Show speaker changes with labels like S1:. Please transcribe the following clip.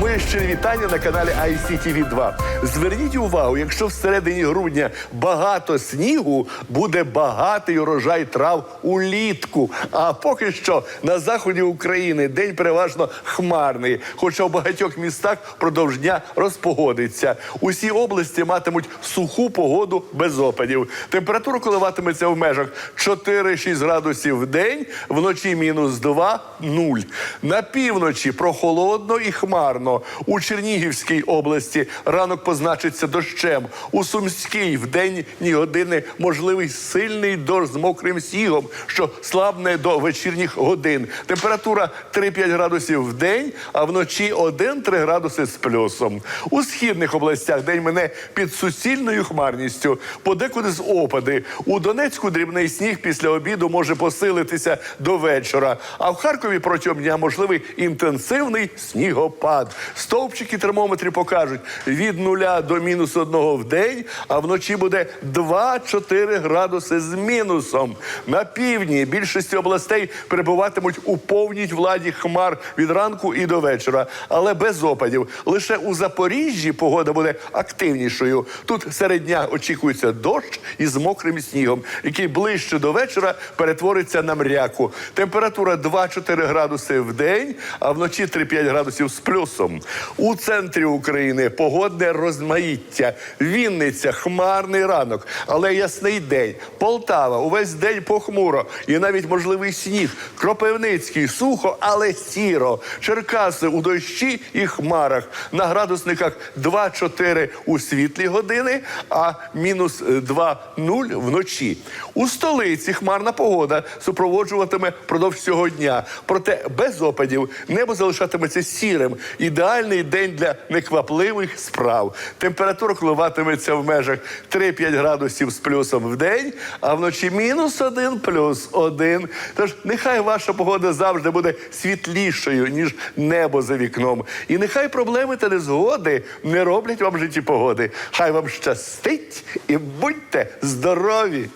S1: Моє щирі вітання на каналі ICTV 2 Зверніть увагу, якщо всередині грудня багато снігу, буде багатий урожай трав улітку. А поки що на заході України день переважно хмарний, хоча в багатьох містах продовж дня розпогодиться. Усі області матимуть суху погоду без опадів. Температура коливатиметься в межах 4-6 градусів в день, вночі мінус 2 – 0. На півночі прохолодно і хмарно. У Чернігівській області ранок позначиться дощем. У Сумській в денні години можливий сильний дощ з мокрим снігом, що слабне до вечірніх годин. Температура 3-5 градусів в день, а вночі 1-3 градуси з плюсом. У східних областях день мене під суцільною хмарністю, подекуди з опади. У Донецьку дрібний сніг після обіду може посилитися до вечора. А в Харкові протягом дня можливий інтенсивний снігопад. Стовпчики термометрів покажуть від нуля до мінус одного в день, а вночі буде 2-4 градуси з мінусом. На півдні більшості областей перебуватимуть у повній владі хмар від ранку і до вечора, але без опадів. Лише у Запоріжжі погода буде активнішою. Тут серед дня очікується дощ із мокрим снігом, який ближче до вечора перетвориться на мряку. Температура 2-4 градуси в день, а вночі 3-5 градусів з плюсом. У центрі України погодне розмаїття. Вінниця, хмарний ранок, але ясний день. Полтава увесь день похмуро і навіть можливий сніг. Кропивницький сухо, але сіро. Черкаси у дощі і хмарах. На градусниках 2-4 у світлі години, а мінус 2-0 вночі. У столиці хмарна погода супроводжуватиме продовж всього дня. Проте без опадів небо залишатиметься сірим. Ідеальний день для неквапливих справ. Температура коливатиметься в межах 3-5 градусів з плюсом в день, а вночі мінус 1 плюс 1. Тож нехай ваша погода завжди буде світлішою, ніж небо за вікном. І нехай проблеми та незгоди не роблять вам житті погоди. Хай вам щастить і будьте здорові!